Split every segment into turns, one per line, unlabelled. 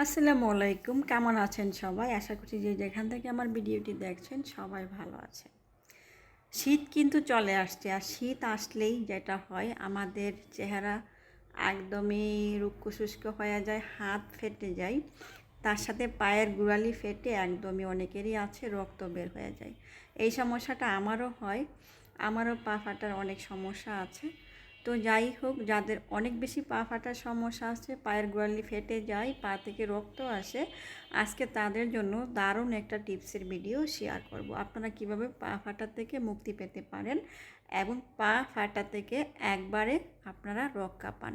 আসসালামু আলাইকুম, কেমন আছেন সবাই? আশা করছি যে যেখান থেকে আমার ভিডিওটি দেখছেন সবাই ভালো আছে শীত কিন্তু চলে আসছে, আর শীত আসলেই যেটা হয়, আমাদের চেহারা একদমই রুক্ষ শুষ্ক হয়ে যায়, হাত ফেটে যায়। তার সাথে পায়ের গুড়ালি ফেটে একদমই অনেকেরই আছে, রক্ত বের হয়ে যায়। এই সমস্যাটা আমারও হয়, আমারও পা ফাটার অনেক সমস্যা আছে। তো যাই হোক, যাদের অনেক বেশি পা ফাটার সমস্যা আছে, পায়ের গোয়ালি ফেটে যায়, পা থেকে রক্ত আসে, আজকে তাদের জন্য দারুণ একটা টিপসের ভিডিও শেয়ার করব। আপনারা কীভাবে পা ফাটা থেকে মুক্তি পেতে পারেন এবং পা ফাটা থেকে একবারে আপনারা রক্ষা পান।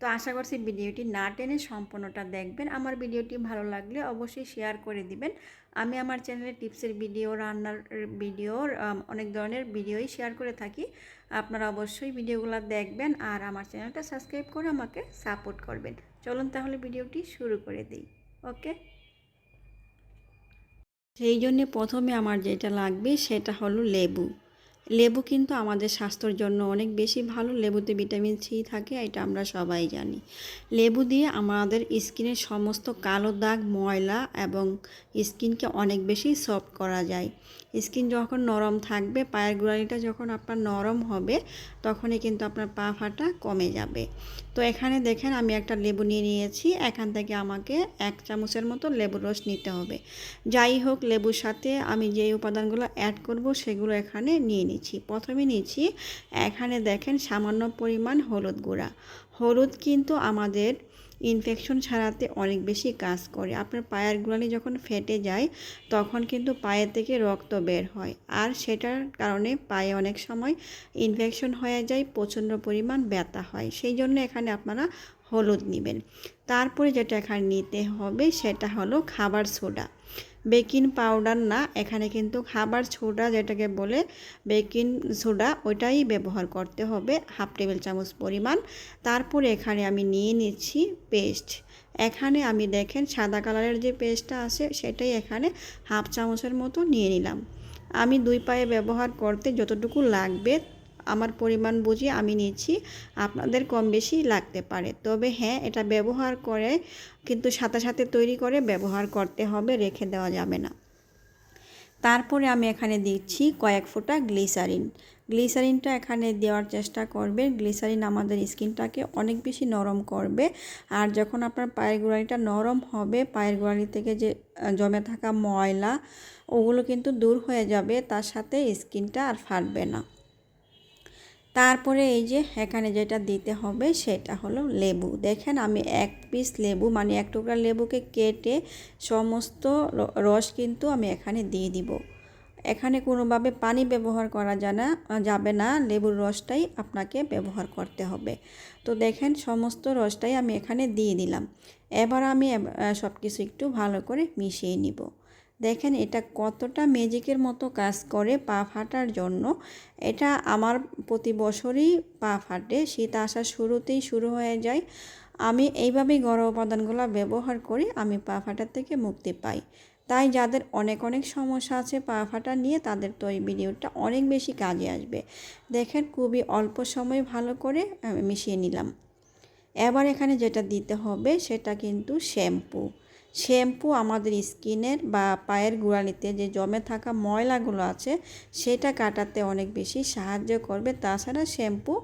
তো আশা করছি ভিডিওটি না টেনে সম্পূর্ণটা দেখবেন। আমার ভিডিওটি ভালো লাগলে অবশ্যই শেয়ার করে দিবেন। আমি আমার চ্যানেলে টিপসের ভিডিও রান্নার ভিডিওর অনেক ধরনের ভিডিওই শেয়ার করে থাকি। আপনারা অবশ্যই ভিডিওগুলো দেখবেন আর আমার চ্যানেলটা সাবস্ক্রাইব করে আমাকে সাপোর্ট করবেন। চলুন তাহলে ভিডিওটি শুরু করে দিই ওকে সেই জন্যে প্রথমে আমার যেটা লাগবে সেটা হলো লেবু। লেবু কিন্তু আমাদের স্বাস্থ্যের জন্য অনেক বেশি ভালো। লেবুতে ভিটামিন সি থাকে, এটা আমরা সবাই জানি। লেবু দিয়ে আমাদের স্কিনের সমস্ত কালো দাগ, ময়লা এবং স্কিনকে অনেক বেশি সফট করা যায়। স্কিন যখন নরম থাকবে, পায়ের গোড়ালিটা যখন আপনার নরম হবে, তখনই কিন্তু আপনার পা ফাটা কমে যাবে। তো এখানে দেখেন, আমি একটা লেবু নিয়ে নিয়েছি। এখান থেকে আমাকে এক চামচের মতো লেবুর রস নিতে হবে। যাই হোক, লেবুর সাথে আমি যে উপাদানগুলো অ্যাড করব, সেগুলো এখানে নিয়ে নিচ্ছি প্রথমে নিচ্ছি এখানে দেখেন সামান্য পরিমাণ হলুদ গুঁড়া। হলুদ কিন্তু আমাদের ইনফেকশন ছাড়াতে অনেক বেশি কাজ করে। আপনার পায়ের গোড়ালি যখন ফেটে যায়, তখন কিন্তু পায়ের থেকে রক্ত বের হয়। আর সেটার কারণে পায়ে অনেক সময় ইনফেকশন হয়ে যায়, প্রচণ্ড পরিমাণ ব্যথা হয়। সেই জন্য এখানে আপনারা হলুদ নেবেন। তারপরে যেটা এখানে নিতে হবে, সেটা হলো খাবার সোডা। বেকিং পাউডার না, এখানে কিন্তু খাবার সোডা যেটাকে বলে বেকিং সোডা, ওইটাই ব্যবহার করতে হবে হাফ টেবিল চামচ পরিমাণ। তারপরে এখানে আমি নিয়ে নিচ্ছি পেস্ট। এখানে আমি দেখেন সাদা কালারের যে পেস্টটা আছে, সেটাই এখানে হাফ চামচের মতো নিয়ে নিলাম। আমি দুই পায়ে ব্যবহার করতে যতটুকু লাগবে আমার পরিমাণ বুঝিয়ে আমি নিচ্ছি, আপনাদের কম বেশি লাগতে পারে। তবে হ্যাঁ এটা ব্যবহার করে কিন্তু সাথে সাথে তৈরি করে ব্যবহার করতে হবে, রেখে দেওয়া যাবে না। তারপরে আমি এখানে দিচ্ছি কয়েক ফোঁটা গ্লিসারিন। গ্লিসারিনটা এখানে দেওয়ার চেষ্টা করবে। গ্লিসারিন আমাদের স্কিনটাকে অনেক বেশি নরম করবে। আর যখন আপনার পায়ের গোড়ালিটা নরম হবে, পায়ের গোড়ালি থেকে যে জমে থাকা ময়লা, ওগুলো কিন্তু দূর হয়ে যাবে, তার সাথে স্কিনটা আর ফাটবে না। তারপরে এই যে এখানে যেটা দিতে হবে সেটা হলো লেবু। দেখেন আমি এক পিস লেবু মানে এক টুকরা লেবুকে কেটে সমস্ত রস কিন্তু আমি এখানে দিয়ে দিব। এখানে কোনোভাবে পানি ব্যবহার করা যায় না যাবে না, লেবুর রসটাই আপনাকে ব্যবহার করতে হবে। তো দেখেন সমস্ত রসটাই আমি এখানে দিয়ে দিলাম। এবার আমি সব কিছু একটু ভালো করে মিশিয়ে নিব। দেখেন এটা কতটা ম্যাজিকের মতো কাজ করে পা ফাটার জন্য। এটা আমার প্রতি বছরই পা ফাটে, শীত আসা শুরুতেই শুরু হয়ে যায়। আমি এইভাবেই গরম উপাদানগুলো ব্যবহার করি, আমি পা ফাটার থেকে মুক্তি পাই। তাই যাদের অনেক অনেক সমস্যা আছে পা ফাটা নিয়ে, তাদের তো এই ভিডিওটা অনেক বেশি কাজে আসবে। দেখেন খুবই অল্প সময় ভালো করে মিশিয়ে নিলাম। এবার এখানে যেটা দিতে হবে, সেটা কিন্তু শ্যাম্পু। শ্যাম্পু আমাদের স্কিনের বা পায়ের গোড়ালিতে যে জমে থাকা ময়লাগুলো আছে, সেটা কাটাতে অনেক বেশি সাহায্য করবে। তাছাড়া শ্যাম্পু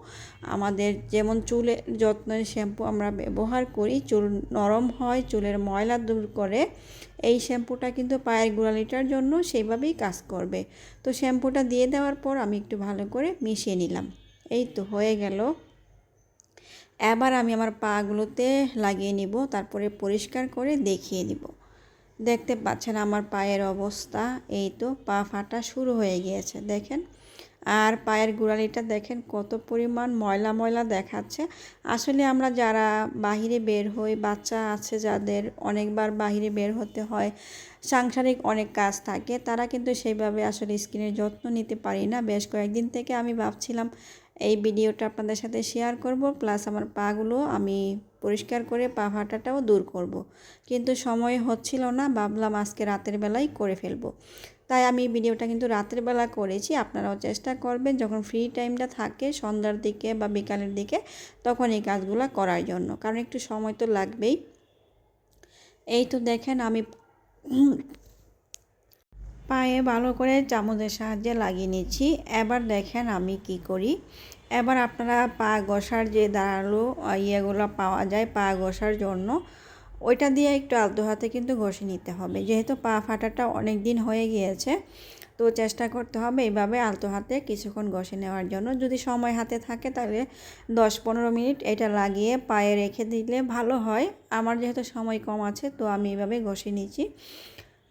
আমাদের যেমন চুলের যত্নের শ্যাম্পু আমরা ব্যবহার করি, চুল নরম হয়, চুলের ময়লা দূর করে, এই শ্যাম্পুটা কিন্তু পায়ের গোড়ালিটার জন্য সেইভাবেই কাজ করবে। তো শ্যাম্পুটা দিয়ে দেওয়ার পর আমি একটু ভালো করে মিশিয়ে নিলাম। এই তো হয়ে গেল। এবার আমি আমার পাগুলোতে লাগিয়ে নিব, তারপরে পরিষ্কার করে দেখিয়ে দিব। দেখতে পাচ্ছেন আমার পায়ের অবস্থা, এই তো পা ফাটা শুরু হয়ে গিয়েছে, দেখেন। আর পায়ের গোড়ালিটা দেখেন কত পরিমাণ ময়লা ময়লা দেখাচ্ছে। আসলে আমরা যারা বাহিরে বের হই, বাচ্চা আছে যাদের, অনেকবার বাহিরে বের হতে হয়, সাংসারিক অনেক কাজ থাকে, তারা কিন্তু সেইভাবে আসলে স্কিনের যত্ন নিতে পারি না। বেশ কয়েকদিন থেকে আমি ভাবছিলাম এই ভিডিওটা আপনাদের সাথে শেয়ার করব, প্লাস আমার পাগুলো আমি পরিষ্কার করে পা ফাটাটাও দূর করব। কিন্তু সময় হচ্ছিল না, ভাবলাম আজকে রাতের বেলায় করে ফেলব তাই আমি ভিডিওটা কিন্তু রাতের বেলা করেছি, আপনারাও চেষ্টা করবেন যখন ফ্রি টাইমটা থাকে সন্ধ্যার দিকে বা বিকালের দিকে তখন এই কাজগুলো করার জন্য, কারণ একটু সময় তো লাগবেই এই তো দেখেন আমি পায়ে ভালো করে চামচের সাহায্যে লাগিয়ে নিচ্ছি। এবার দেখেন আমি কি করি। এবার আপনারা পা ঘষার যে দাঁড়াল ইয়েগুলো পাওয়া যায় পা ঘষার জন্য, ওইটা দিয়ে একটু আলতো হাতে কিন্তু ঘষে নিতে হবে। যেহেতু পা ফাটাটা অনেক দিন হয়ে গিয়েছে, তো চেষ্টা করতে হবে এইভাবে আলতো হাতে কিছুক্ষণ ঘষে নেওয়ার জন্য। যদি সময় হাতে থাকে তাহলে দশ পনেরো মিনিট এটা লাগিয়ে পায়ে রেখে দিলে ভালো হয়। আমার যেহেতু সময় কম আছে, তো আমি এইভাবে ঘষে নিচ্ছি।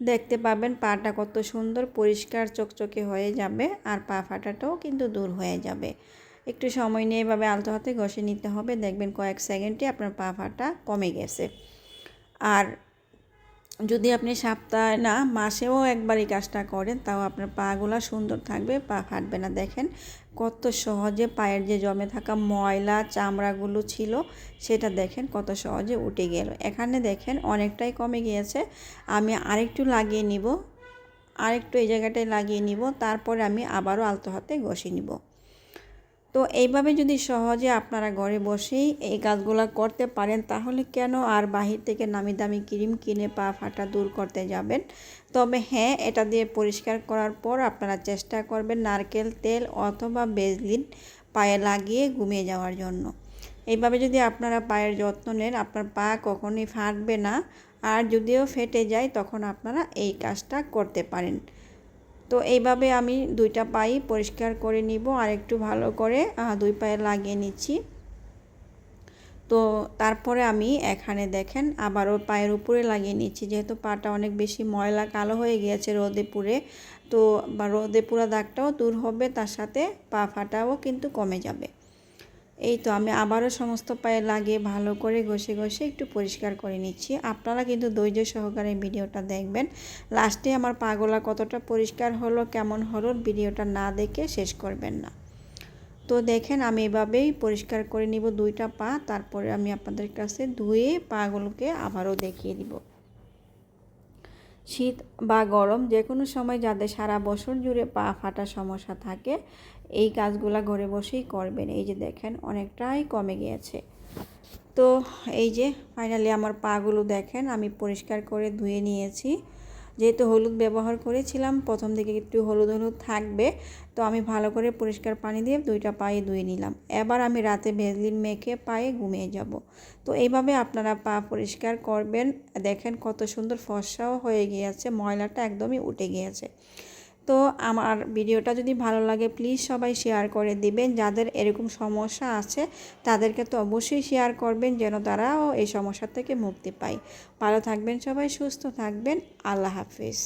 দেখতে পাবেন পাটা কত সুন্দর, পরিষ্কার, চকচকে হয়ে যাবে আর পা ফাটাটাও কিন্তু দূর হয়ে যাবে। একটু সময় নিয়ে এভাবে আলতো হাতে ঘষে নিতে হবে। দেখবেন কয়েক সেকেন্ডে আপনার পা ফাটা কমে গেছে। আর যদি আপনি সপ্তাহে না, মাসেও একবার এই কাজটা করেন, তাও আপনার পাগুলো সুন্দর থাকবে, পা ফাটবে না। দেখেন কত সহজে পায়ের যে জমে থাকা ময়লা, চামড়াগুলো ছিল, সেটা দেখেন কত সহজে উঠে গেল। এখানে দেখেন অনেকটাই কমে গিয়েছে। আমি আরেকটু লাগিয়ে নিব, আরেকটু এই জায়গাটায় লাগিয়ে নিব, তারপরে আমি আবারও আলতো হাতে ঘষে নিব। তো এইভাবে যদি সহজে আপনারা ঘরে বসেই এই কাজগুলো করতে পারেন, তাহলে কেন আর বাহির থেকে নামি দামি ক্রিম কিনে পা ফাটা দূর করতে যাবেন? তবে হ্যাঁ এটা দিয়ে পরিষ্কার করার পর আপনারা চেষ্টা করবেন নারকেল তেল অথবা বেজলিন পায়ে লাগিয়ে ঘুমিয়ে যাওয়ার জন্য। এইভাবে যদি আপনারা পায়ের যত্ন নেন, আপনার পা কখনোই ফাটবে না। আর যদিও ফেটে যায়, তখন আপনারা এই কাজটা করতে পারেন। তো এইভাবে আমি দুইটা পাই পরিষ্কার করে নিব আর একটু ভালো করে দুই পায়ে লাগিয়ে নিচ্ছি। তো তারপরে আমি এখানে দেখেন আবারও পায়ের উপরে লাগিয়ে নিচ্ছি, যেহেতু পাটা অনেক বেশি ময়লা কালো হয়ে গিয়েছে রোদে পুড়ে, তো বা রোদে পুরা দাগটাও দূর হবে, তার সাথে পা ফাটাও কিন্তু কমে যাবে। এই তো আমি আবারও সমস্ত পায়ে লাগিয়ে ভালো করে ঘষে ঘষে একটু পরিষ্কার করে নিচ্ছি। আপনারা কিন্তু ধৈর্য সহকারে ভিডিওটা দেখবেন। লাস্টে আমার পাগলা কতটা পরিষ্কার হলো, কেমন হলো, ভিডিওটা না দেখে শেষ করবেন না। তো দেখেন আমি এভাবেই পরিষ্কার করে নিব দুইটা পা, তারপরে আমি আপনাদের কাছে ধুয়ে পাগুলোকে আবারও দেখিয়ে দিব। শীত বা গরম যে কোনো সময় যাদের সারা বছর জুড়ে পা ফাটা সমস্যা থাকে, এই কাজগুলো ঘরে বসেই করবেন। এই যে দেখেন, অনেকটাই কমে গিয়েছে। তো এই যে ফাইনালি আমার পাগুলো দেখেন, আমি পরিষ্কার করে ধুয়ে নিয়েছি। যেহেতু হলুদ ব্যবহার করেছিলাম, প্রথম থেকে একটু হলুদ হলুদ থাকবে। তো আমি ভালো করে পরিষ্কার পানি দিয়ে দুইটা পায়ে ধুয়ে নিলাম। এবার আমি রাতে ভেজলিন মেখে পায়ে ঘুমিয়ে যাব। তো এইভাবে আপনারা পা পরিষ্কার করবেন। দেখেন কত সুন্দর ফর্সাও হয়ে গিয়েছে, ময়লাটা একদমই উঠে গিয়েছে। তো আমার ভিডিওটা যদি ভালো লাগে প্লিজ সবাই শেয়ার করে দিবেন। যাদের এরকম সমস্যা আছে, তাদেরকে তো অবশ্যই শেয়ার করবেন, যেন তারাও এই সমস্যা থেকে মুক্তি পায়। ভালো থাকবেন সবাই, সুস্থ থাকবেন। আল্লাহ হাফিজ।